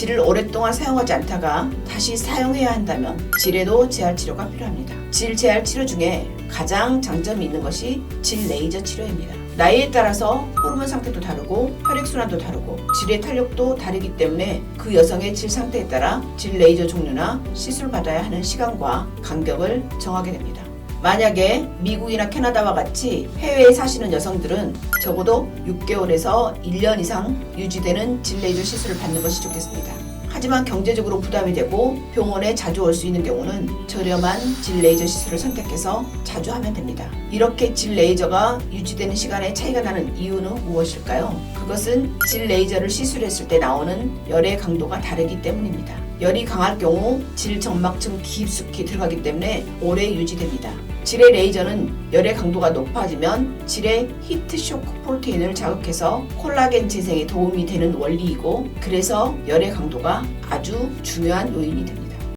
질을 오랫동안 사용하지 않다가 다시 사용해야 한다면 질에도 재활 치료가 필요합니다. 질 재활 치료 중에 가장 장점이 있는 것이 질 레이저 치료입니다. 나이에 따라서 호르몬 상태도 다르고 혈액순환도 다르고 질의 탄력도 다르기 때문에 그 여성의 질 상태에 따라 질 레이저 종류나 시술 받아야 하는 시간과 간격을 정하게 됩니다. 만약에 미국이나 캐나다와 같이 해외에 사시는 여성들은 적어도 6개월에서 1년 이상 유지되는 질 레이저 시술을 받는 것이 좋겠습니다. 하지만 경제적으로 부담이 되고 병원에 자주 올 수 있는 경우는 저렴한 질 레이저 시술을 선택해서 자주 하면 됩니다. 이렇게 질 레이저가 유지되는 시간에 차이가 나는 이유는 무엇일까요? 그것은 질 레이저를 시술했을 때 나오는 열의 강도가 다르기 때문입니다. 열이 강할 경우 질 점막층 깊숙이 들어가기 때문에 오래 유지됩니다. 질의 레이저는 열의 강도가 높아지면 질의 히트 쇼크 프로테인을 자극해서 콜라겐 재생에 도움이 되는 원리이고 그래서 열의 강도가 아주 중요한 요인이 됩니다.